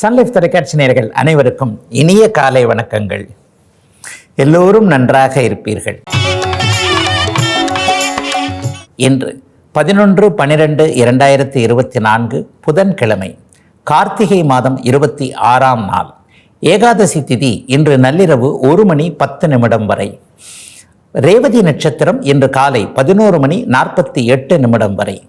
Sun Life தொலைக்காட்சி நேர்கள் அனைவருக்கும் இனிய காலை வணக்கங்கள். எல்லோரும் நன்றாக இருப்பீர்கள். இன்று பதினொன்று பனிரெண்டு இரண்டாயிரத்தி இருபத்தி நான்கு புதன்கிழமை கார்த்திகை மாதம் இருபத்தி ஆறாம் நாள். ஏகாதசி திதி இன்று நள்ளிரவு ஒரு மணி பத்து நிமிடம் வரை. ரேவதி நட்சத்திரம் இன்று காலை பதினோரு மணி நாற்பத்தி எட்டு நிமிடம் வரை.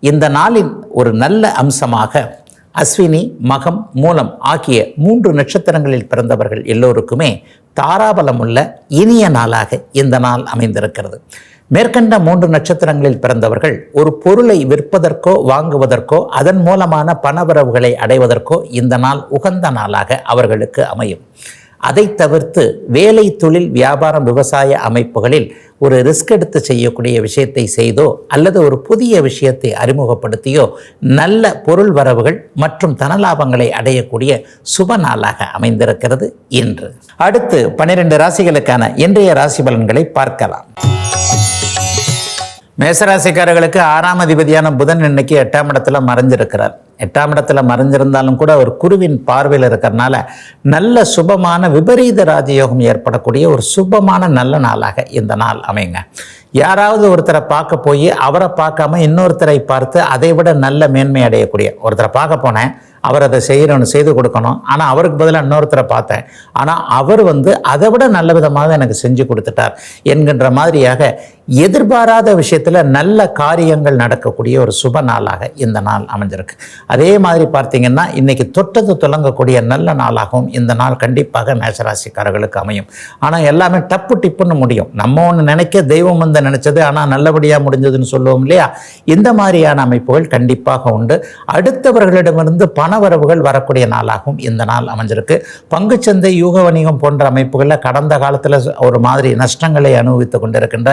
இந்த நாளின் ஒரு நல்ல அம்சமாக அஸ்வினி மகம் மூலம் ஆகிய மூன்று நட்சத்திரங்களில் பிறந்தவர்கள் எல்லோருக்குமே தாராபலம் உள்ள இனிய நாளாக இந்த நாள் அமைந்திருக்கிறது. மேற்கண்ட மூன்று நட்சத்திரங்களில் பிறந்தவர்கள் ஒரு பொருளை விற்பதற்கோ வாங்குவதற்கோ அதன் மூலமான பணவரவுகளை அடைவதற்கோ இந்த நாள் உகந்த நாளாக அவர்களுக்கு அமையும். அதை தவிர்த்து வேலை தொழில் வியாபாரம் விவசாய அமைப்புகளில் ஒரு ரிஸ்க் எடுத்து செய்யக்கூடிய விஷயத்தை செய்தோ அல்லது ஒரு புதிய விஷயத்தை அறிமுகப்படுத்தியோ நல்ல பொருள் வரவுகள் மற்றும் தனலாபங்களை அடையக்கூடிய சுப நாளாக அமைந்திருக்கிறது இன்று. அடுத்து பனிரெண்டு ராசிகளுக்கான இன்றைய ராசி பலன்களை பார்க்கலாம். மேசராசிக்காரர்களுக்கு ஆறாம் அதிபதியான புதன் இன்னைக்கு எட்டாம் இடத்துல மறைஞ்சிருக்கிறார் எட்டாம் இடத்துல மறைஞ்சிருந்தாலும் கூட ஒரு குருவின் பார்வையில் இருக்கிறனால நல்ல சுபமான விபரீத ராஜயோகம் ஏற்படக்கூடிய ஒரு சுபமான நல்ல நாளாக இந்த நாள் அமைங்க யாராவது ஒருத்தரை பார்க்க போய் அவரை பார்க்காம இன்னொருத்தரை பார்த்து அதை விட நல்ல மேன்மை அடையக்கூடிய. ஒருத்தரை பார்க்க போனேன் அவர் அதை செய்கிறவனு செய்து கொடுக்கணும். ஆனால் அவருக்கு பதிலாக இன்னொருத்தரை பார்த்தேன். ஆனால் அவர் வந்து அதை விட நல்ல விதமாக எனக்கு செஞ்சு கொடுத்துட்டார் என்கின்ற மாதிரியாக எதிர்பாராத விஷயத்தில் நல்ல காரியங்கள் நடக்கக்கூடிய ஒரு சுப நாளாக இந்த நாள் அமைஞ்சிருக்கு. அதே மாதிரி பார்த்தீங்கன்னா இன்றைக்கி தொட்டது துலங்கக்கூடிய நல்ல நாளாகவும் இந்த நாள் கண்டிப்பாக மேசராசிக்காரர்களுக்கு அமையும். ஆனால் எல்லாமே டப்பு டிப்புன்னு முடியும். நம்ம ஒன்று நினைக்க தெய்வம் வந்து நினைச்சது ஆனால் நல்லபடியாக முடிஞ்சதுன்னு சொல்லுவோம் இல்லையா? இந்த மாதிரியான அமைப்புகள் கண்டிப்பாக உண்டு. அடுத்தவர்களிடமிருந்து பண வரவுகள் வரக்கூடிய நாளாகவும் இந்த நாள் அமைஞ்சிருக்கு. பங்குச்சந்தை யூக வணிகம் போன்ற அமைப்புகளில் கடந்த காலத்தில் ஒரு மாதிரி நஷ்டங்களை அனுபவித்து கொண்டிருக்கின்ற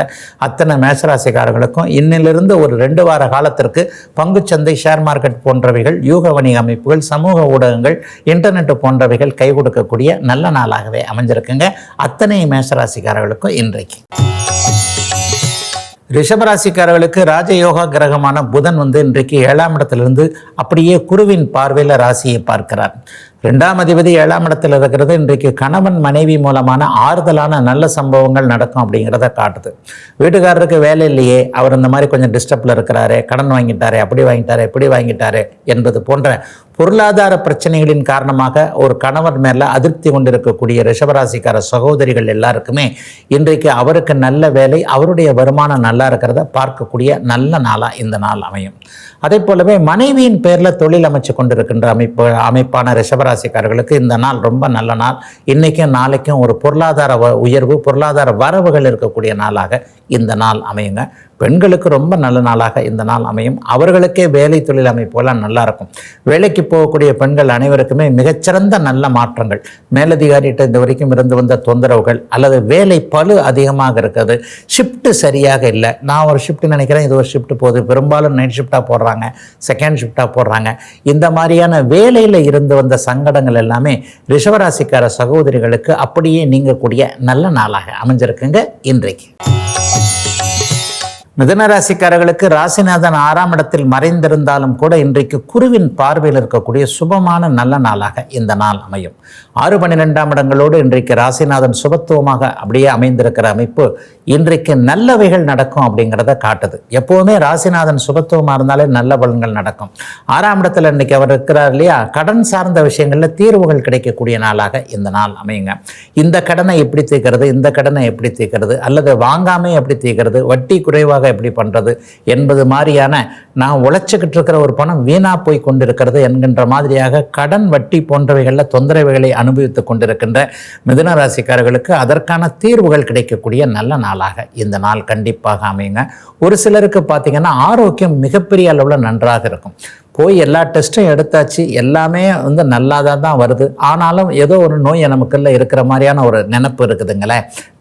அத்தனை மேசராசிக்காரர்களுக்கும் இன்னிலிருந்து ஒரு ரெண்டு வார காலத்திற்கு பங்குச்சந்தை ஷேர் மார்க்கெட் போன்றவைகள் யூக வணிக அமைப்புகள் சமூக ஊடகங்கள் இன்டர்நெட் போன்றவைகள் கை கொடுக்கக்கூடிய நல்ல நாளாகவே அமைஞ்சிருக்குங்க. அத்தனை மேசராசிக்காரர்களுக்கும் இன்றைக்கு. ரிஷபராசிக்காரர்களுக்கு ராஜயோகா கிரகமான புதன் வந்து இன்றைக்கு ஏழாம் இடத்திலிருந்து அப்படியே குருவின் பார்வையில் ராசியை பார்க்கிறார். ரெண்டாம் அதிபதி ஏழாம் இடத்தில் இருக்கிறது இன்றைக்கு கணவன் மனைவி மூலமான ஆறுதலான நல்ல சம்பவங்கள் நடக்கும் அப்படிங்கிறத காட்டுது. வீட்டுக்காரருக்கு வேலை இல்லையே அவர் இந்த மாதிரி கொஞ்சம் டிஸ்டர்பில் இருக்கிறாரு கடன் வாங்கிட்டாரு அப்படி வாங்கிட்டாரு இப்படி வாங்கிட்டாரு என்பது போன்ற பொருளாதார பிரச்சனைகளின் காரணமாக ஒரு கணவர் மேலே அதிருப்தி கொண்டிருக்கக்கூடிய ரிஷபராசிக்கார சகோதரிகள் எல்லாருக்குமே இன்றைக்கு அவருக்கு நல்ல வேலை அவருடைய வருமானம் நல்லா இருக்கிறத பார்க்கக்கூடிய நல்ல நாளாக இந்த நாள் அமையும். அதே போலவே மனைவியின் பேரில் தொழில் அமைச்சு கொண்டிருக்கின்ற அமைப்பு அமைப்பான ரிஷபராசிக்காரர்களுக்கு இந்த நாள் ரொம்ப நல்ல நாள். இன்றைக்கும் நாளைக்கும் ஒரு பொருளாதார வ- உயர்வு பொருளாதார வரவுகள் இருக்கக்கூடிய நாளாக இந்த நாள் அமையுங்க. பெண்களுக்கு ரொம்ப நல்ல நாளாக இந்த நாள் அமையும். அவர்களுக்கே வேலை தொழில் அமைப்புகள்லாம் நல்லா இருக்கும். வேலைக்கு போகக்கூடிய பெண்கள் அனைவருக்குமே மிகச்சிறந்த நல்ல மாற்றங்கள். மேலதிகாரிகிட்ட இந்த வரைக்கும் இருந்து வந்த தொந்தரவுகள் அல்லது வேலை பழு அதிகமாக இருக்கிறது ஷிஃப்ட்டு சரியாக இல்லை. நான் ஒரு ஷிஃப்ட் நினைக்கிறேன். இது ஒரு ஷிஃப்ட் போகுது. பெரும்பாலும் நைட் ஷிஃப்டாக போடுறாங்க. செகண்ட் ஷிஃப்டாக போடுறாங்க. இந்த மாதிரியான வேலையில் இருந்து வந்த சங்கடங்கள் எல்லாமே ரிஷவராசிக்கார சகோதரிகளுக்கு அப்படியே நீங்கக்கூடிய நல்ல நாளாக அமைஞ்சிருக்குங்க இன்றைக்கு. மிதனராசிக்காரர்களுக்கு ராசிநாதன் ஆறாம் இடத்தில் மறைந்திருந்தாலும் கூட இன்றைக்கு குருவின் பார்வையில் இருக்கக்கூடிய சுபமான நல்ல நாளாக இந்த நாள் அமையும். ஆறு பன்னிரெண்டாம் இடங்களோடு இன்றைக்கு ராசிநாதன் சுபத்துவமாக அப்படியே அமைந்திருக்கிற அமைப்பு இன்றைக்கு நல்லவைகள் நடக்கும் அப்படிங்கிறத காட்டுது. எப்போவுமே ராசிநாதன் சுபத்துவமாக இருந்தாலே நல்ல பலன்கள் நடக்கும். ஆறாம் இடத்துல இன்னைக்கு அவர் இருக்கிறார் இல்லையா? கடன் சார்ந்த விஷயங்களில் தீர்வுகள் கிடைக்கக்கூடிய நாளாக இந்த நாள் அமையுங்க. இந்த கடனை எப்படி தீர்க்கிறது? இந்த கடனை எப்படி தீர்க்கிறது? அல்லது வாங்காமே எப்படி தீர்க்கிறது? வட்டி குறைவாக எப்படி பண்ணுறது என்பது மாதிரியான நான் உழைச்சிக்கிட்டு இருக்கிற ஒரு பணம் வீணாக போய் கொண்டிருக்கிறது என்கின்ற மாதிரியாக கடன் வட்டி போன்றவைகளில் தொந்தரவுகளை அனுபவித்து கொண்டிருக்கின்ற மிதுன ராசிக்காரர்களுக்கு அதற்கான தீர்வுகள் கிடைக்கக்கூடிய நல்ல நாளாக இந்த நாள் கண்டிப்பாக அமையுங்க. ஒரு சிலருக்கு பார்த்தீங்கன்னா ஆரோக்கியம் மிகப்பெரிய அளவில் நன்றாக இருக்கும். போய் எல்லா டெஸ்ட்டும் எடுத்தாச்சு எல்லாமே வந்து நல்லா தான் தான் வருது. ஆனாலும் ஏதோ ஒரு நோய் நமக்குள்ள இருக்கிற மாதிரியான ஒரு நினப்பு இருக்குதுங்களே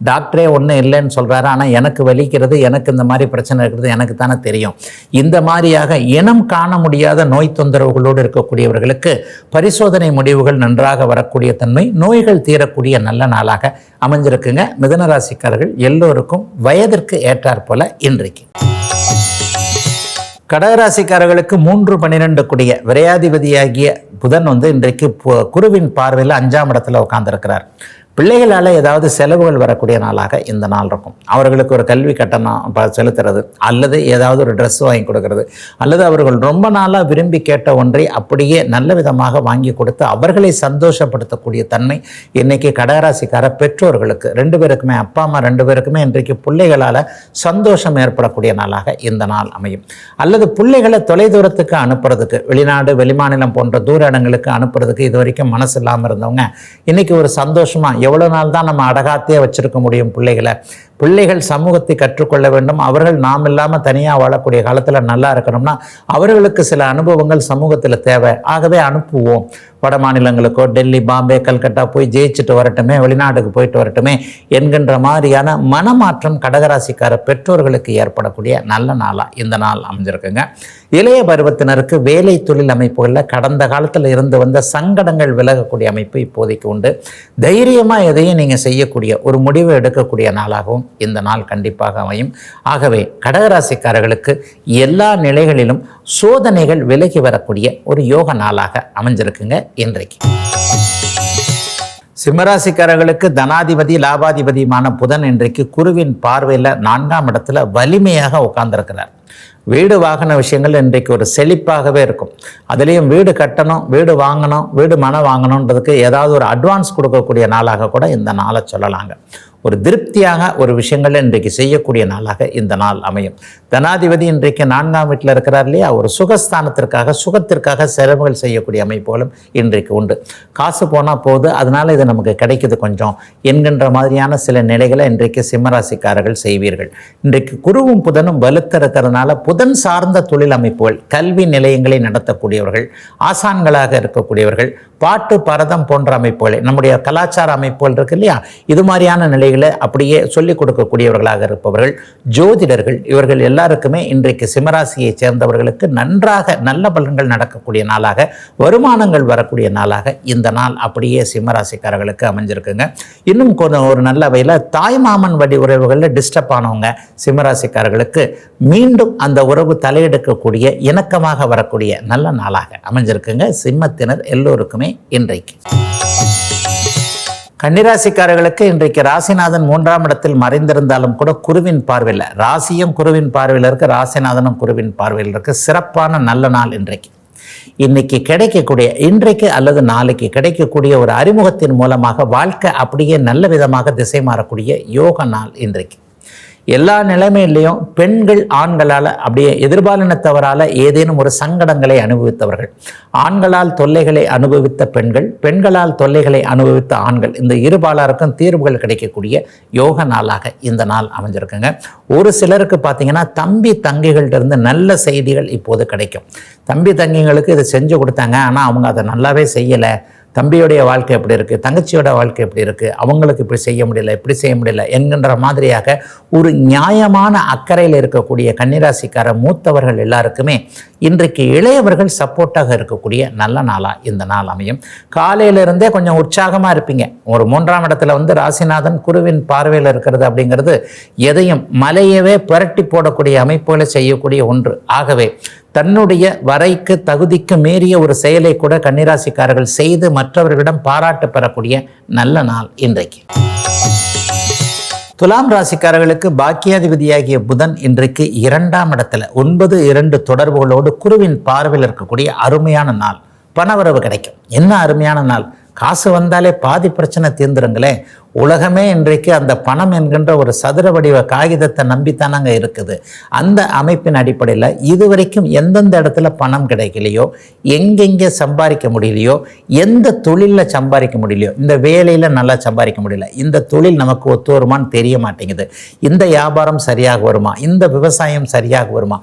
டாக்டரே ஒன்றும் இல்லைன்னு சொல்கிறாரு ஆனால் எனக்கு வலிக்கிறது எனக்கு இந்த மாதிரி பிரச்சனை இருக்கிறது எனக்கு தானே தெரியும். இந்த மாதிரியாக இனம் காண முடியாத நோய் தொந்தரவுகளோடு இருக்கக்கூடியவர்களுக்கு பரிசோதனை முடிவுகள் நன்றாக வரக்கூடிய தன்மை நோய்கள் தீரக்கூடிய நல்ல நாளாக அமைஞ்சிருக்குங்க. மிதனராசிக்காரர்கள் எல்லோருக்கும் வயதிற்கு ஏற்றாற் போல இன்றைக்கு. கடகராசிக்காரர்களுக்கு மூன்று பன்னிரெண்டு கூடிய விரையாதிபதியாகிய புதன் வந்து இன்றைக்கு குருவின் பார்வையில் அஞ்சாம் இடத்துல உட்காந்துருக்கிறார் பிள்ளைகளால் ஏதாவது செலவுகள் வரக்கூடிய நாளாக இந்த நாள் இருக்கும். அவர்களுக்கு ஒரு கல்வி கட்டணம் செலுத்துறது அல்லது ஏதாவது ஒரு ட்ரெஸ் வாங்கி கொடுக்கறது அல்லது அவர்கள் ரொம்ப நாளாக விரும்பி கேட்ட ஒன்றை அப்படியே நல்ல விதமாக வாங்கி கொடுத்து அவர்களை சந்தோஷப்படுத்தக்கூடிய தன்மை இன்றைக்கி கடகராசிக்கார பெற்றோர்களுக்கு ரெண்டு பேருக்குமே அப்பா அம்மா ரெண்டு பேருக்குமே இன்றைக்கு பிள்ளைகளால் சந்தோஷம் ஏற்படக்கூடிய நாளாக இந்த நாள் அமையும். அல்லது பிள்ளைகளை தொலைதூரத்துக்கு அனுப்புறதுக்கு வெளிநாடு வெளிமாநிலம் போன்ற தூர இடங்களுக்கு அனுப்புறதுக்கு இது வரைக்கும் மனசு இல்லாமல் இருந்தவங்க இன்னைக்கு ஒரு சந்தோஷமா எவ்வளோ நாள் தான் நம்ம அடகாத்தே வச்சிருக்க முடியும் பிள்ளைகளை? பிள்ளைகள் சமூகத்தை கற்றுக்கொள்ள வேண்டும். அவர்கள் நாம் இல்லாமல் தனியாக வாழக்கூடிய காலத்தில் நல்லா இருக்கணும்னா அவர்களுக்கு சில அனுபவங்கள் சமூகத்தில் தேவை. ஆகவே அனுப்புவோம். வட மாநிலங்களுக்கோ டெல்லி பாம்பே கல்கட்டா போய் ஜெயிச்சுட்டு வரட்டுமே வெளிநாட்டுக்கு போயிட்டு வரட்டுமே என்கின்ற மாதிரியான மனமாற்றம் கடகராசிக்கார பெற்றோர்களுக்கு ஏற்படக்கூடிய நல்ல நாளாக இந்த நாள் அமைஞ்சிருக்குங்க. இளைய பருவத்தினருக்கு வேலை தொழில் அமைப்புகளில் கடந்த காலத்தில் இருந்து வந்த சங்கடங்கள் விலகக்கூடிய அமைப்பு இப்போதைக்கு உண்டு. தைரியமாக எதையும் நீங்கள் செய்யக்கூடிய ஒரு முடிவு எடுக்கக்கூடிய நாளாகவும் இந்த நாள் கண்டிப்பாக அமையும். ஆகவே கடகராசிக்காரர்களுக்கு எல்லா நிலைகளிலும் சோதனைகள் விலகி வரக்கூடிய ஒரு யோக நாளாக அமைஞ்சிருக்குங்க இன்றைக்கு. சிம்மராசிக்காரர்களுக்கு தனாதிபதி லாபாதிபதியுமான புதன் இன்றைக்கு குருவின் பார்வையில் நான்காம் இடத்துல வலிமையாக உட்கார்ந்திருக்கிறார். வீடு வாகன விஷயங்கள் இன்றைக்கு ஒரு செழிப்பாகவே இருக்கும். அதுலேயும் வீடு கட்டணும் வீடு வாங்கணும் வீடு மனம் வாங்கணுன்றதுக்கு ஏதாவது ஒரு அட்வான்ஸ் கொடுக்கக்கூடிய நாளாக கூட இந்த நாளை சொல்லலாங்க. ஒரு திருப்தியாக ஒரு விஷயங்கள் இன்றைக்கு செய்யக்கூடிய நாளாக இந்த நாள் அமையும். தனாதிபதி இன்றைக்கு நான்காம் வீட்டில் இருக்கிறார் இல்லையா? ஒரு சுகஸ்தானத்திற்காக சுகத்திற்காக செலவுகள் செய்யக்கூடிய அமைப்புகளும் இன்றைக்கு உண்டு. காசு போனால் போகுது அதனால் இது நமக்கு கிடைக்குது கொஞ்சம். என்கின்ற மாதிரியான சில நிலைகளை இன்றைக்கு சிம்மராசிக்காரர்கள் செய்வீர்கள். இன்றைக்கு குருவும் புதனும் வலுத்த இருக்கிறதுனால புதன் சார்ந்த தொழில் அமைப்புகள் கல்வி நிலையங்களை நடத்தக்கூடியவர்கள் ஆசான்களாக இருக்கக்கூடியவர்கள் பாட்டு பரதம் போன்ற அமைப்புகளை. நம்முடைய கலாச்சார அமைப்புகள் இருக்கு இல்லையா? இது மாதிரியான நிலைகளை அப்படியே சொல்லிக் கொடுக்கக்கூடியவர்களாக இருப்பவர்கள் ஜோதிடர்கள் இவர்கள் எல்லாருக்குமே இன்றைக்கு சிம்மராசியைச் சேர்ந்தவர்களுக்கு நன்றாக நல்ல பலன்கள் நடக்கக்கூடிய நாளாக வருமானங்கள் வரக்கூடிய நாளாக இந்த நாள் அப்படியே சிம்மராசிக்காரர்களுக்கு அமைஞ்சிருக்குங்க. இன்னும் கொஞ்சம் ஒரு நல்ல வகையில் தாய்மாமன் வடி உறவுகளில் டிஸ்டர்ப் ஆனவங்க சிம்மராசிக்காரர்களுக்கு மீண்டும் அந்த உறவு தலையெடுக்கக்கூடிய இணக்கமாக வரக்கூடிய நல்ல நாளாக அமைஞ்சிருக்குங்க. சிம்மத்தினர் எல்லோருக்குமே இன்றைக்கு. கன்னிராசிக்காரர்களுக்கு இன்றைக்கு ராசிநாதன் மூன்றாம் இடத்தில் மறைந்திருந்தாலும் கூட குருவின் பார்வையில் ராசியும் குருவின் பார்வையில் இருக்கு ராசிநாதனும் குருவின் பார்வையில் இருக்கு. சிறப்பான நல்ல நாள் இன்றைக்கு. இன்னைக்கு கிடைக்கக்கூடிய இன்றைக்கு அல்லது நாளைக்கு கிடைக்கக்கூடிய ஒரு அறிமுகத்தின் மூலமாக வாழ்க்கை அப்படியே நல்ல விதமாக திசை மாறக்கூடிய யோக நாள் இன்றைக்கு. எல்லா நிலைமையிலையும் பெண்கள் ஆண்களால் அப்படியே எதிர்பாலினத்தவரால் ஏதேனும் ஒரு சங்கடங்களை அனுபவித்தவர்கள். ஆண்களால் தொல்லைகளை அனுபவித்த பெண்கள் பெண்களால் தொல்லைகளை அனுபவித்த ஆண்கள். இந்த இருபாலாருக்கும் தீர்வுகள் கிடைக்கக்கூடிய யோக நாளாக இந்த நாள் அமைஞ்சிருக்குங்க. ஒரு சிலருக்கு பார்த்தீங்கன்னா தம்பி தங்கைகள்ட்ட இருந்து நல்ல செய்திகள் இப்போது கிடைக்கும். தம்பி தங்கைங்களுக்கு இதை செஞ்சு கொடுத்தாங்க ஆனால் அவங்க அதை நல்லாவே செய்யலை. தம்பியுடைய வாழ்க்கை எப்படி இருக்குது தங்கச்சியோட வாழ்க்கை எப்படி இருக்குது அவங்களுக்கு இப்படி செய்ய முடியல இப்படி செய்ய முடியல என்கின்ற மாதிரியாக ஒரு நியாயமான அக்கறையில் இருக்கக்கூடிய கன்னிராசிக்கார மூத்தவர்கள் எல்லாருக்குமே இன்றைக்கு இளையவர்கள் சப்போர்ட்டாக இருக்கக்கூடிய நல்ல நாளாக இந்த நாள் அமையும். காலையிலிருந்தே கொஞ்சம் உற்சாகமாக இருப்பீங்க. ஒரு மூன்றாம் இடத்துல வந்து ராசிநாதன் குருவின் பார்வையில் இருக்கிறது அப்படிங்கிறது எதையும் மலையவே புரட்டி போடக்கூடிய அமைப்புகளை செய்யக்கூடிய ஒன்று. ஆகவே தன்னுடைய வரைக்கு தகுதிக்கு மீறிய ஒரு செயலை கூட கன்னிராசிக்காரர்கள் செய்து மற்றவர்களிடம் பாராட்டு பெறக்கூடிய நல்ல நாள் இன்றைக்கு. துலாம் ராசிக்காரர்களுக்கு பாக்கியாதிபதியாகிய புதன் இன்றைக்கு இரண்டாம் இடத்துல ஒன்பது இரண்டு தொடர்புகளோடு குருவின் பார்வையில் இருக்கக்கூடிய அருமையான நாள். பணவரவு கிடைக்கும். என்ன அருமையான நாள்? காசு வந்தாலே பாதி பிரச்சனை தீர்ந்துருங்களேன். உலகமே இன்றைக்கு அந்த பணம் என்கின்ற ஒரு சதுர வடிவ காகிதத்தை நம்பித்தானங்க இருக்குது. அந்த அமைப்பின் அடிப்படையில் இதுவரைக்கும் எந்தெந்த இடத்துல பணம் கிடைக்கலையோ எங்கெங்கே சம்பாதிக்க முடியலையோ எந்த தொழிலில் சம்பாதிக்க முடியலையோ இந்த வேலையில் நல்லா சம்பாதிக்க முடியல இந்த தொழில் நமக்கு ஒத்து வருமானு தெரிய மாட்டேங்குது. இந்த வியாபாரம் சரியாக வருமா? இந்த விவசாயம் சரியாக வருமா?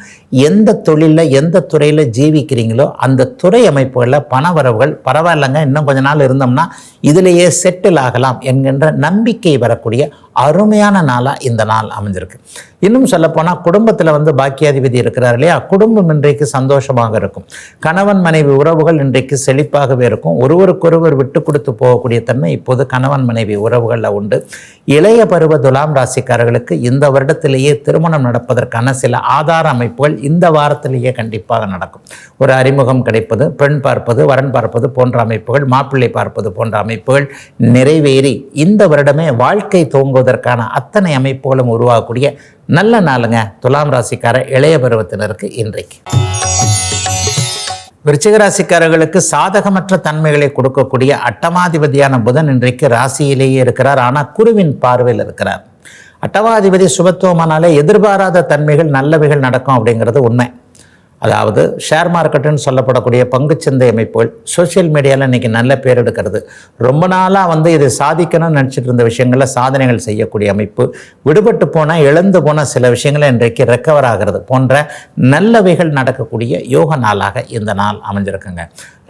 எந்த தொழிலில் எந்த துறையில் ஜீவிக்கிறீங்களோ அந்த துறை அமைப்புகளில் பண வரவுகள் பரவாயில்லைங்க இன்னும் கொஞ்ச நாள் இருந்தோம்னா இதிலேயே செட்டில் ஆகலாம் என்கின்ற நம்பிக்கை வரக்கூடிய அருமையான நாளாக இந்த நாள் அமைஞ்சிருக்கு. இன்னும் சொல்லப்போனால் குடும்பத்தில் வந்து பாக்கியாதிபதி இருக்கிறார் இல்லையா? குடும்பம் இன்றைக்கு சந்தோஷமாக இருக்கும். கணவன் மனைவி உறவுகள் இன்றைக்கு செழிப்பாகவே இருக்கும். ஒருவருக்கொருவர் விட்டு கொடுத்து போகக்கூடிய தன்மை இப்போது கணவன் மனைவி உறவுகளில் உண்டு. இளைய பருவ துலாம் ராசிக்காரர்களுக்கு இந்த வருடத்திலேயே திருமணம் நடப்பதற்கான சில ஆதார அமைப்புகள் இந்த வாரத்திலேயே கண்டிப்பாக நடக்கும். ஒரு அறிமுகம் கிடைப்பது பெண் பார்ப்பது வரன் பார்ப்பது போன்ற அமைப்புகள் மாப்பிள்ளை பார்ப்பது போன்ற அமைப்புகள் நிறைவேறி இந்த வருடமே வாழ்க்கை போவதற்கான அத்தனை அமைப்புகளும் உருவாகக்கூடிய நல்ல நாளுங்க. துலாம் ராசிக்கார இளைய பருவத்தினருக்கு இன்றைக்கு. விருச்சிகராசிக்காரர்களுக்கு சாதகமற்ற தன்மைகளை கொடுக்கக்கூடிய அட்டமாதிபதியான புதன் இன்றைக்கு ராசியிலேயே இருக்கிறார். ஆனால் குருவின் பார்வையில் இருக்கிறார். அட்டமாதிபதி சுபத்துவமானாலே எதிர்பாராத தன்மைகள் நல்லவைகள் நடக்கும் அப்படிங்கிறது உண்மை. அதாவது ஷேர் மார்க்கெட்டுன்னு சொல்லப்படக்கூடிய பங்குச்சந்தை அமைப்புகள் சோஷியல் மீடியாவில் இன்றைக்கி நல்ல பேர் எடுக்கிறது. ரொம்ப நாளாக வந்து இதை சாதிக்கணும்னு நினச்சிட்டு இருந்த விஷயங்களில் சாதனைகள் செய்யக்கூடிய அமைப்பு. விடுபட்டு போனால் இழந்து போன சில விஷயங்களை இன்றைக்கு ரெக்கவர் ஆகிறது போன்ற நல்லவைகள் நடக்கக்கூடிய யோக நாளாக இந்த நாள் அமைஞ்சிருக்குங்க.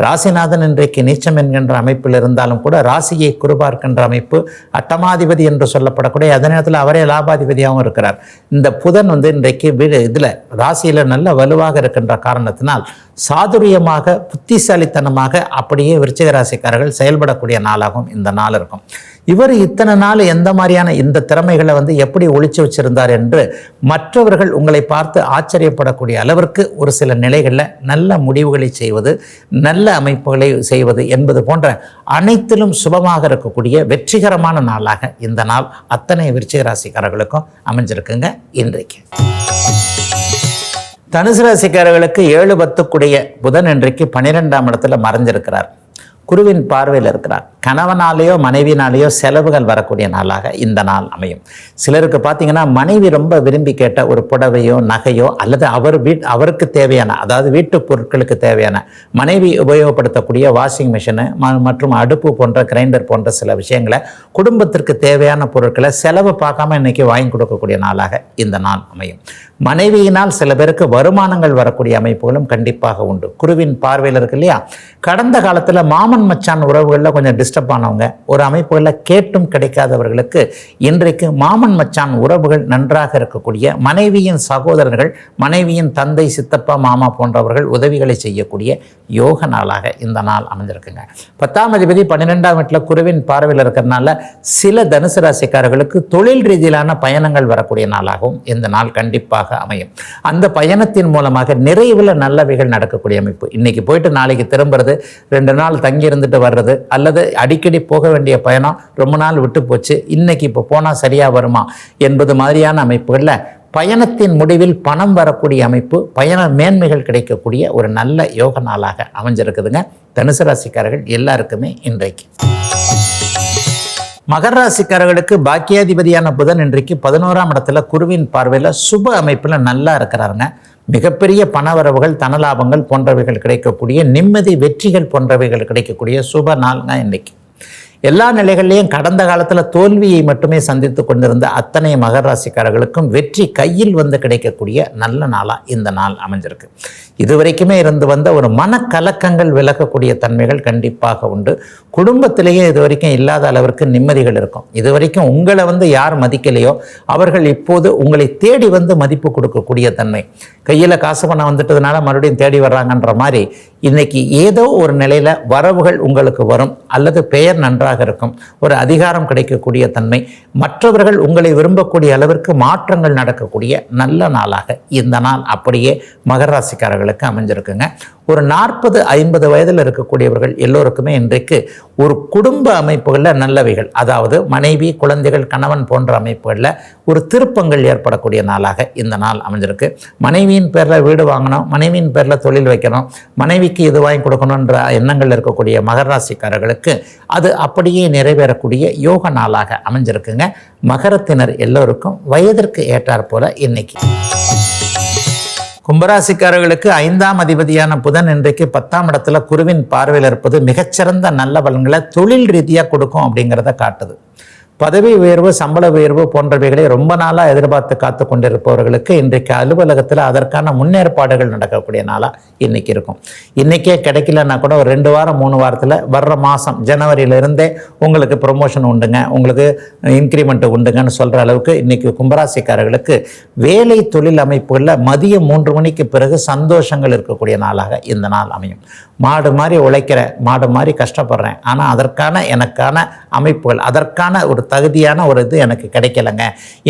ராசிநாதன் இன்றைக்கு நீச்சம் என்கின்ற அமைப்பில் இருந்தாலும் கூட ராசியை குறுபார்க்கின்ற அமைப்பு அட்டமாதிபதி என்று சொல்லப்படக்கூடிய அதே நேரத்தில் அவரே லாபாதிபதியாகவும் இருக்கிறார். இந்த புதன் வந்து இன்றைக்கு வீடு இதில் ராசியில் நல்ல வலுவாக இருக்கின்ற காரணத்தினால் சாதுரியமாக புத்திசாலித்தனமாக அப்படியே விருச்சிக ராசிக்காரர்கள் செயல்படக்கூடிய நாளாகவும் இந்த நாள் இருக்கும். இவர் இத்தனை நாள் எந்த மாதிரியான இந்த திறமைகளை வந்து எப்படி ஒழிச்சு வச்சிருந்தார் என்று மற்றவர்கள் உங்களை பார்த்து ஆச்சரியப்படக்கூடிய அளவிற்கு ஒரு சில நிலைகளில் நல்ல முடிவுகளை செய்வது நல்ல அமைப்புகளை செய்வது என்பது போன்ற அனைத்திலும் சுபமாக இருக்கக்கூடிய வெற்றிகரமான நாளாக இந்த நாள் அத்தனை விருச்சிக ராசிக்காரர்களுக்கும் அமைஞ்சிருக்குங்க இன்றைக்கு. தனுசு ராசிக்காரர்களுக்கு ஏழு பத்துக்குடைய புதன் இன்றைக்கு பன்னிரெண்டாம் இடத்துல மறைஞ்சிருக்கிறார். குருவின் பார்வையில் இருக்கிறார். கணவனாலேயோ மனைவினாலேயோ செலவுகள் வரக்கூடிய நாளாக இந்த நாள் அமையும். சிலருக்கு பார்த்தீங்கன்னா மனைவி ரொம்ப விரும்பி கேட்ட ஒரு புடவையோ நகையோ அல்லது அவர் வீட் அவருக்கு தேவையான அதாவது வீட்டு பொருட்களுக்கு தேவையான மனைவி உபயோகப்படுத்தக்கூடிய வாஷிங் மிஷினு மற்றும் அடுப்பு போன்ற கிரைண்டர் போன்ற சில விஷயங்களை குடும்பத்திற்கு தேவையான பொருட்களை செலவு பார்க்காம இன்னைக்கு வாங்கி கொடுக்கக்கூடிய நாளாக இந்த நாள் அமையும். மனைவியினால் சில பேருக்கு வருமானங்கள் வரக்கூடிய அமைப்புகளும் கண்டிப்பாக உண்டு. குருவின் பார்வையில் இருக்கு இல்லையா? கடந்த காலத்தில் மாமன் மச்சான் உறவுகளில் கொஞ்சம் டிஸ்டர்ப் ஆனவங்க ஒரு அமைப்புகளில் கேட்டும் கிடைக்காதவர்களுக்கு இன்றைக்கு மாமன் மச்சான் உறவுகள் நன்றாக இருக்கக்கூடிய மனைவியின் சகோதரர்கள் மனைவியின் தந்தை சித்தப்பா மாமா போன்றவர்கள் உதவிகளை செய்யக்கூடிய யோக நாளாக இந்த நாள் அமைஞ்சிருக்குங்க. பத்தாம் அதிபதி பன்னிரெண்டாம் வீட்டில் குருவின் பார்வையில் இருக்கிறதுனால சில தனுசு ராசிக்காரர்களுக்கு தொழில் ரீதியிலான பயணங்கள் வரக்கூடிய நாளாகவும் இந்த நாள் கண்டிப்பாக அமையும். அந்த பயணத்தின் மூலமாக நிறைவில் நல்லவைகள் நடக்கக்கூடிய அமைப்பு. இன்னைக்கு போயிட்டு நாளைக்கு திரும்புறது ரெண்டு நாள் தங்கி இருந்துட்டு வர்றது அல்லது அடிக்கடி போக வேண்டிய பயணம் ரொம்ப நாள் விட்டு போச்சு இன்னைக்கு இப்போ போனால் சரியாக வருமா என்பது மாதிரியான அமைப்புகளில் பயணத்தின் முடிவில் பணம் வரக்கூடிய அமைப்பு பயண மேன்மைகள் கிடைக்கக்கூடிய ஒரு நல்ல யோக நாளாக அமைஞ்சிருக்குதுங்க. தனுசு ராசிக்காரர்கள் எல்லாருக்குமே இன்றைக்கு. மகர ராசிக்காரர்களுக்கு பாக்கியாதிபதியான புதன் இன்றைக்கு பதினோராம் இடத்துல குருவின் பார்வையில் சுப அமைப்பில் நல்லா இருக்கிறாருங்க. மிகப்பெரிய பணவரவுகள் தனலாபங்கள் போன்றவைகள் கிடைக்கக்கூடிய நிம்மதி வெற்றிகள் போன்றவைகள் கிடைக்கக்கூடிய சுப நாள்ங்க இன்றைக்கு. எல்லா நிலைகளிலையும் கடந்த காலத்தில் தோல்வியை மட்டுமே சந்தித்து கொண்டிருந்த அத்தனை மகர ராசிக்காரர்களுக்கும் வெற்றி கையில் வந்து கிடைக்கக்கூடிய நல்ல நாளாக இந்த நாள் அமைஞ்சிருக்கு. இதுவரைக்குமே இருந்து வந்த ஒரு மனக்கலக்கங்கள் விலகக்கூடிய தன்மைகள் கண்டிப்பாக உண்டு. குடும்பத்திலேயே இது வரைக்கும் இல்லாத அளவிற்கு நிம்மதிகள் இருக்கும். இது வரைக்கும் உங்களை வந்து யார் மதிக்கலையோ அவர்கள் இப்போது உங்களை தேடி வந்து மதிப்பு கொடுக்கக்கூடிய தன்மை. கையில் காசு பணம் வந்துட்டதுனால மறுபடியும் தேடி வர்றாங்கன்ற மாதிரி இன்றைக்கி ஏதோ ஒரு நிலையில் வரவுகள் உங்களுக்கு வரும் அல்லது பெயர் நன்றாக இருக்கும். ஒரு அதிகாரம் கிடைக்கக்கூடிய தன்மை. மற்றவர்கள் உங்களை விரும்பக்கூடிய அளவிற்கு மாற்றங்கள் நடக்கக்கூடிய நல்ல நாளாக இந்த நாள் அப்படியே மகர ராசிக்காரர்களுக்கு அமைஞ்சிருக்குங்க. ஒரு நாற்பது ஐம்பது வயதில் இருக்கக்கூடியவர்கள் எல்லோருக்குமே இன்றைக்கு ஒரு குடும்ப அமைப்புகளில் நல்லவைகள். அதாவது மனைவி குழந்தைகள் கணவன் போன்ற அமைப்புகளில் ஒரு திருப்பங்கள் ஏற்படக்கூடிய நாளாக இந்த நாள் அமைஞ்சிருக்கு. மனைவியின் பேரில் வீடு வாங்கணும் மனைவியின் பேரில் தொழில் வைக்கணும் மனைவி மனைவிக்கு இது வாங்கி கொடுக்கணுன்ற எண்ணங்கள் இருக்கக்கூடிய மகர ராசிக்காரர்களுக்கு அது அப்படியே நிறைவேறக்கூடிய யோக நாளாக அமைஞ்சிருக்குங்க. மகரத்தினர் எல்லோருக்கும் வயதிற்கு ஏற்றாற் போல இன்னைக்கு. கும்பராசிக்காரர்களுக்கு ஐந்தாம் அதிபதியான புதன் இன்றைக்கு பத்தாம் இடத்துல குருவின் பார்வையில் இருப்பது மிகச்சிறந்த நல்ல பலன்களை தொழில் ரீதியாக கொடுக்கும் அப்படிங்கிறத காட்டுது. பதவி உயர்வு சம்பள உயர்வு போன்றவைகளை ரொம்ப நாளாக எதிர்பார்த்து காத்து கொண்டிருப்பவர்களுக்கு இன்றைக்கு அலுவலகத்தில் அதற்கான முன்னேற்பாடுகள் நடக்கக்கூடிய நாளாக இன்னைக்கு இருக்கும். இன்றைக்கே கிடைக்கலன்னா கூட ஒரு ரெண்டு வாரம் மூணு வாரத்தில் வர்ற மாதம் ஜனவரியிலிருந்தே உங்களுக்கு ப்ரொமோஷன் உண்டுங்க. உங்களுக்கு இன்க்ரிமெண்ட் உண்டுங்கன்னு சொல்கிற அளவுக்கு இன்றைக்கி கும்பராசிக்காரர்களுக்கு வேலை தொழில் அமைப்புகளில் மதியம் மூன்று மணிக்கு பிறகு சந்தோஷங்கள் இருக்கக்கூடிய நாளாக இந்த நாள் அமையும். மாடு மாதிரி உழைக்கிற மாடு மாதிரி கஷ்டப்படுறேன். ஆனால் அதற்கான எனக்கான அமைப்புகள். அதற்கான ஒரு தகுதியான ஒரு இது எனக்கு கிடைக்கலங்க.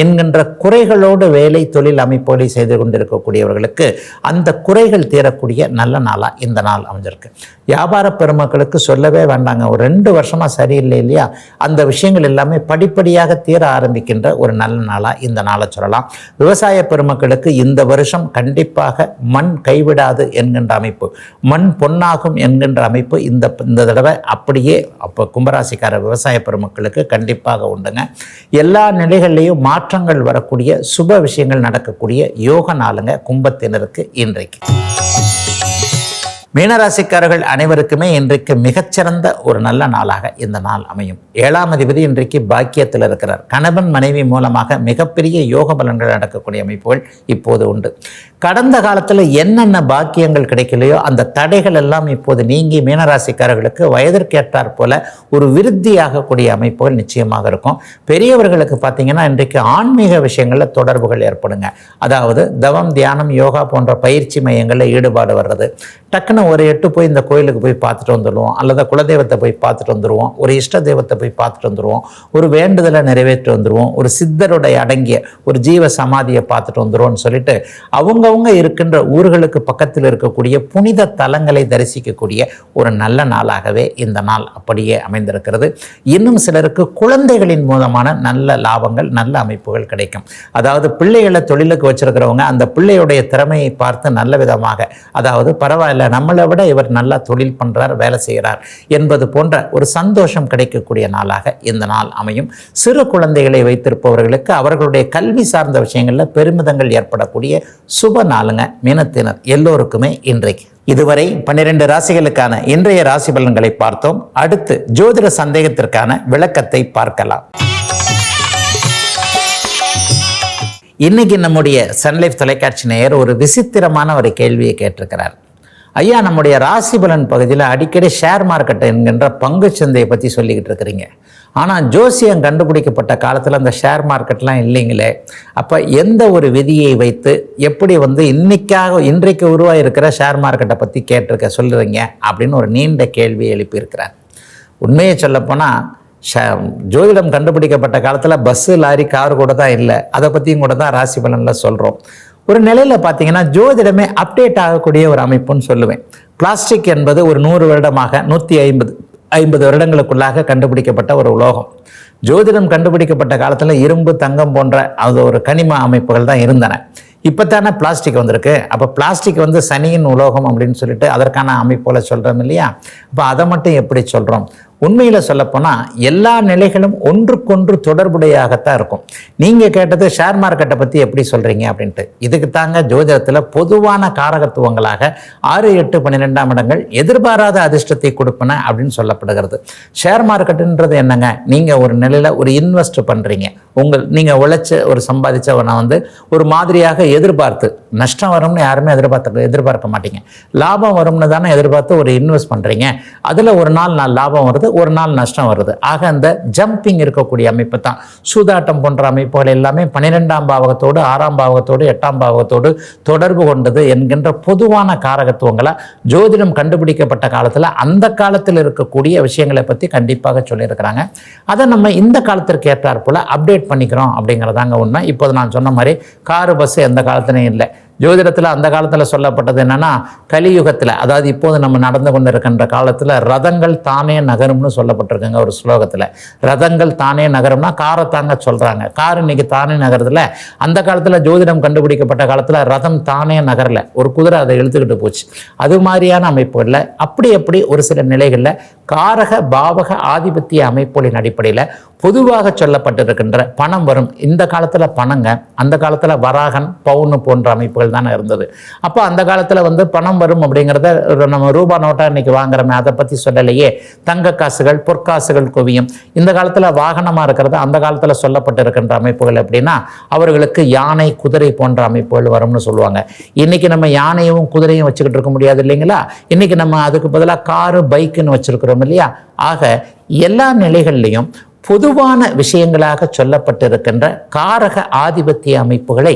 என்கின்ற குறைகளோடு வேலை தொழில் அமைப்புகளை செய்து கொண்டிருக்கக்கூடியவர்களுக்கு அந்த குறைகள் தீரக்கூடிய நல்ல நாளாக இந்த நாள் அமைஞ்சிருக்கு. வியாபார பெருமக்களுக்கு சொல்லவே வேண்டாங்க. ஒரு ரெண்டு வருஷமாக சரியில்லை இல்லையா? அந்த விஷயங்கள் எல்லாமே படிப்படியாக தீர ஆரம்பிக்கின்ற ஒரு நல்ல நாளாக இந்த நாளை சொல்லலாம். விவசாய பெருமக்களுக்கு இந்த வருஷம் கண்டிப்பாக மண் கைவிடாது என்கின்ற அமைப்பு மண் பொன்னாகும் என்கின்ற அமைப்பு இந்த இந்த தடவை அப்படியே அப்போ கும்பராசிக்கார விவசாய பெருமக்களுக்கு கண்டிப்பாக உண்டுங்க. எல்லா நிலைகள்லேயும் மாற்றங்கள் வரக்கூடிய சுப விஷயங்கள் நடக்கக்கூடிய யோக நாளுங்க கும்பத்தினருக்கு இன்றைக்கு. மீனராசிக்காரர்கள் அனைவருக்குமே இன்றைக்கு மிகச்சிறந்த ஒரு நல்ல நாளாக இந்த நாள் அமையும். ஏழாம் அதிபதி இன்றைக்கு பாக்கியத்தில் இருக்கிறார். கணவன் மனைவி மூலமாக மிகப்பெரிய யோக பலன்கள் நடக்கக்கூடிய அமைப்புகள் இப்போது உண்டு. கடந்த காலத்தில் என்னென்ன பாக்கியங்கள் கிடைக்கலையோ அந்த தடைகள் எல்லாம் இப்போது நீங்கி மீனராசிக்காரர்களுக்கு வயதிற்கேற்றார் போல ஒரு விருத்தியாகக்கூடிய அமைப்புகள் நிச்சயமாக இருக்கும். பெரியவர்களுக்கு பார்த்தீங்கன்னா இன்றைக்கு ஆன்மீக விஷயங்களில் தொடர்புகள் ஏற்படுங்க. அதாவது தவம் தியானம் யோகா போன்ற பயிற்சி மையங்களில் ஈடுபாடு வர்றது. டக்குன்னு ஒரு எட்டு போய் இந்த கோயிலுக்கு போய் பார்த்துட்டு வந்துடுவோம் அல்லது குலதெய்வத்தை போய் பார்த்துட்டு வந்துடுவோம் ஒரு இஷ்ட தெய்வத்தை போய் பார்த்துட்டு வந்துடுவோம் ஒரு வேண்டுதலை நிறைவேற்றி வந்துடுவோம் ஒரு சித்தருடைய அடங்கிய ஒரு ஜீவ சமாதியை பார்த்துட்டு வந்துடுவோம்னு சொல்லிட்டு அவங்கவுங்க இருக்கின்ற ஊர்களுக்கு பக்கத்தில் இருக்கக்கூடிய புனித தலங்களை தரிசிக்கக்கூடிய ஒரு நல்ல நாளாகவே இந்த நாள் அப்படியே அமைந்திருக்கிறது. இன்னும் சிலருக்கு குழந்தைகளின் மூலமான நல்ல லாபங்கள் நல்ல அமைப்புகள் கிடைக்கும். அதாவது பிள்ளைகளை தொழிலுக்கு வச்சிருக்கிறவங்க அந்த பிள்ளையுடைய திறமையை பார்த்து நல்ல விதமாக அதாவது பரவாயில்ல நம்மளை விட இவர் நல்லா தொழில் பண்ணுறார் வேலை செய்கிறார் என்பது போன்ற ஒரு சந்தோஷம் கிடைக்கக்கூடிய நாளாக இந்த நாள் அமையும். சிறு குழந்தைகளை வைத்திருப்பவர்களுக்கு அவர்களுடைய கல்வி சார்ந்த விஷயங்களில் பெருமிதங்கள் ஏற்படக்கூடிய சுப நாளுங்க மீனத்தினர் எல்லோருக்குமே இன்றைக்கு. இதுவரை பன்னிரண்டு ராசிகளுக்கான இன்றைய ராசி பலன்களை பார்த்தோம். அடுத்து ஜோதிட சந்தேகத்திற்கான விளக்கத்தை பார்க்கலாம். இன்னைக்கு நம்முடைய சன்லைஃப் தொலைக்காட்சி நேயர் ஒரு விசித்திரமான ஒரு கேள்வியை கேட்டிருக்கிறார். ஐயா நம்முடைய ராசி பலன் பகுதியில் அடிக்கடி ஷேர் மார்க்கெட் என்கின்ற பங்கு சந்தையை பற்றி சொல்லிக்கிட்டு இருக்கிறீங்க. ஆனால் ஜோசியம் கண்டுபிடிக்கப்பட்ட காலத்தில் அந்த ஷேர் மார்க்கெட்லாம் இல்லைங்களே. அப்போ எந்த ஒரு விதியை வைத்து எப்படி வந்து இன்னைக்காக இன்றைக்கு உருவாகிருக்கிற ஷேர் மார்க்கெட்டை பற்றி கேட்டிருக்க சொல்லுறீங்க அப்படின்னு ஒரு நீண்ட கேள்வியை எழுப்பியிருக்கிறார். உண்மையை சொல்லப்போனால் ஷே ஜோதிடம் கண்டுபிடிக்கப்பட்ட காலத்தில் பஸ்ஸு லாரி கார் கூட தான் இல்லை. அதை பற்றியும் கூட தான் ராசி பலனில் சொல்கிறோம் ஒரு நிலையில் பார்த்தீங்கன்னா ஜோதிடமே அப்டேட் ஆகக்கூடிய ஒரு அமைப்புன்னு சொல்லுவேன். பிளாஸ்டிக் என்பது ஒரு நூறு வருடமாக நூற்றி ஐம்பது ஐம்பது வருடங்களுக்குள்ளாக கண்டுபிடிக்கப்பட்ட ஒரு உலோகம். ஜோதிடம் கண்டுபிடிக்கப்பட்ட காலத்தில் இரும்பு தங்கம் போன்ற அது ஒரு கனிம அமைப்புகள் தான் இருந்தன. இப்போ தானே பிளாஸ்டிக் வந்திருக்கு. அப்போ பிளாஸ்டிக் வந்து சனியின் உலோகம் அப்படின்னு சொல்லிட்டு அதற்கான அமைப்புகளை சொல்கிறோம் இல்லையா? அப்போ அதை மட்டும் எப்படி சொல்கிறோம் உண்மையில் சொல்லப்போனால் எல்லா நிலைகளும் ஒன்றுக்கொன்று தொடர்புடையாகத்தான் இருக்கும். நீங்கள் கேட்டது ஷேர் மார்க்கெட்டை பற்றி எப்படி சொல்கிறீங்க அப்படின்ட்டு. இதுக்கு தாங்க ஜோதிடத்தில் பொதுவான காரகத்துவங்களாக ஆறு எட்டு பன்னிரெண்டாம் இடங்கள் எதிர்பாராத அதிர்ஷ்டத்தை கொடுப்பன அப்படின்னு சொல்லப்படுகிறது. ஷேர் மார்க்கெட்டுன்றது என்னங்க? நீங்கள் ஒரு நிலையில் ஒரு இன்வெஸ்ட் பண்ணுறீங்க உங்கள் நீங்கள் உழைச்ச ஒரு சம்பாதிச்சவனை வந்து ஒரு மாதிரியாக எதிர்பார்த்து நஷ்டம் வரும்னு யாருமே எதிர்பார்த்து எதிர்பார்க்க மாட்டீங்க. லாபம் வரும்னு தானே எதிர்பார்த்து ஒரு இன்வெஸ்ட் பண்ணுறீங்க அதில் ஒரு நாள் நான் லாபம் வருது ஒரு நாள் நஷ்டம் வருது. ஆக அந்த ஜம்பிங் இருக்கக்கூடிய அமைப்பு தான். சூதாட்டம் போன்ற அமைப்புகள் எல்லாமே பன்னிரெண்டாம் பாவகத்தோடு ஆறாம் பாவகத்தோடு எட்டாம் பாவகத்தோடு தொடர்பு கொண்டது என்கின்ற பொதுவான காரகத்துவங்களை ஜோதிடம் கண்டுபிடிக்கப்பட்ட காலத்தில் அந்த காலத்தில் இருக்கக்கூடிய விஷயங்களை பற்றி கண்டிப்பாக சொல்லியிருக்கிறாங்க. அதை நம்ம இந்த காலத்திற்கு ஏற்றாற்போல் அப்டேட் பண்ணிக்கிறோம் அப்படிங்கிறதாங்க உண்மை. இப்போது நான் சொன்ன மாதிரி காரு பஸ் எந்த காலத்துலையும் இல்லை. ஜோதிடத்தில் அந்த காலத்தில் சொல்லப்பட்டது என்னன்னா கலியுகத்தில் அதாவது இப்போது நம்ம நடந்து கொண்டு இருக்கின்ற காலத்தில் ரதங்கள் தானே நகரும்னு சொல்லப்பட்டிருக்குங்க ஒரு ஸ்லோகத்தில். ரதங்கள் தானே நகரும்னா காரை தாங்க சொல்கிறாங்க கார் இன்னைக்கு தானே நகரத்தில் அந்த காலத்தில் ஜோதிடம் கண்டுபிடிக்கப்பட்ட காலத்தில் ரதம் தானே நகரில். ஒரு குதிரை அதை இழுத்துக்கிட்டு போச்சு. அது மாதிரியான அமைப்புகளில் அப்படி அப்படி ஒரு சில நிலைகளில் காரக பாவக ஆதிபத்திய அமைப்புகளின் அடிப்படையில் பொதுவாக சொல்லப்பட்டிருக்கின்ற பணம் வரும். இந்த காலத்தில் பணங்க அந்த காலத்தில் வராகன் பவுன் போன்ற அமைப்புகள் அமைப்புகள் தானே இருந்தது. அப்போ அந்த காலத்தில் வந்து பணம் வரும் அப்படிங்கிறத நம்ம ரூபா நோட்டாக இன்னைக்கு வாங்குறோமே அதை பற்றி சொல்லலையே. தங்க காசுகள் பொற்காசுகள் குவியும். இந்த காலத்தில் வாகனமாக இருக்கிறது அந்த காலத்தில் சொல்லப்பட்டிருக்கின்ற அமைப்புகள் எப்படின்னா அவர்களுக்கு யானை குதிரை போன்ற அமைப்புகள் வரும்னு சொல்லுவாங்க. இன்னைக்கு நம்ம யானையும் குதிரையும் வச்சுக்கிட்டு இருக்க முடியாது இல்லைங்களா? இன்னைக்கு நம்ம அதுக்கு பதிலாக காரு பைக்குன்னு வச்சிருக்கிறோம் இல்லையா? ஆக எல்லா நிலைகள்லையும் பொதுவான விஷயங்களாக சொல்லப்பட்டிருக்கின்ற காரக ஆதிபத்திய அமைப்புகளை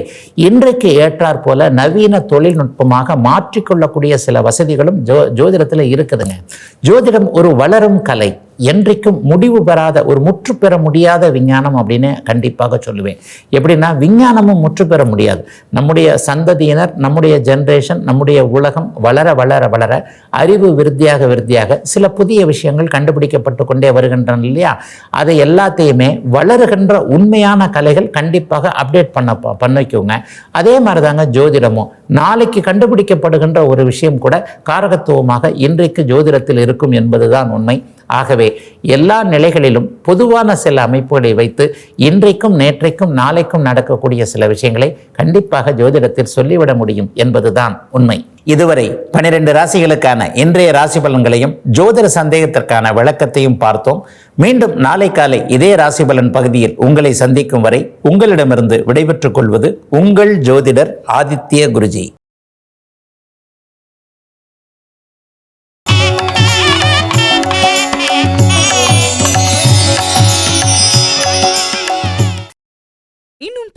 இன்றைக்கு ஏற்றாற் போல நவீன தொழில்நுட்பமாக மாற்றிக்கொள்ளக்கூடிய சில வசதிகளும் ஜோ ஜோதிடத்தில் இருக்குதுங்க. ஜோதிடம் ஒரு வளரும் கலை. என்றைக்கும் முடிவு பெறாத ஒரு முற்று பெற முடியாத விஞ்ஞானம் அப்படின்னு கண்டிப்பாக சொல்லுவேன். எப்படின்னா விஞ்ஞானமும் முற்று பெற முடியாது. நம்முடைய சந்ததியினர் நம்முடைய ஜென்ரேஷன் நம்முடைய உலகம் வளர வளர வளர அறிவு விருத்தியாக விருத்தியாக சில புதிய விஷயங்கள் கண்டுபிடிக்கப்பட்டு கொண்டே வருகின்றன இல்லையா? அதை எல்லாத்தையுமே வளருகின்ற உண்மையான கலைகள் கண்டிப்பாக அப்டேட் பண்ண ப- பண்ண அதே மாதிரி தாங்க ஜோதிடமும். நாளைக்கு கண்டுபிடிக்கப்படுகின்ற ஒரு விஷயம் கூட காரகத்துவமாக இன்றைக்கு ஜோதிடத்தில் இருக்கும் என்பதுதான் உண்மை. ஆகவே எல்லா நிலைகளிலும் பொதுவான சில அமைப்புகளை வைத்து இன்றைக்கும் நேற்றைக்கும் நாளைக்கும் நடக்கக்கூடிய சில விஷயங்களை கண்டிப்பாக ஜோதிடத்தில் சொல்லிவிட முடியும் என்பதுதான் உண்மை. இதுவரை பனிரெண்டு ராசிகளுக்கான இன்றைய ராசி பலன்களையும் ஜோதிட சந்தேகத்திற்கான விளக்கத்தையும் பார்த்தோம். மீண்டும் நாளை காலை இதே ராசி பலன் பகுதியில் உங்களை சந்திக்கும் வரை உங்களிடமிருந்து விடைபெற்றுக் கொள்வது உங்கள் ஜோதிடர் ஆதித்ய குருஜி.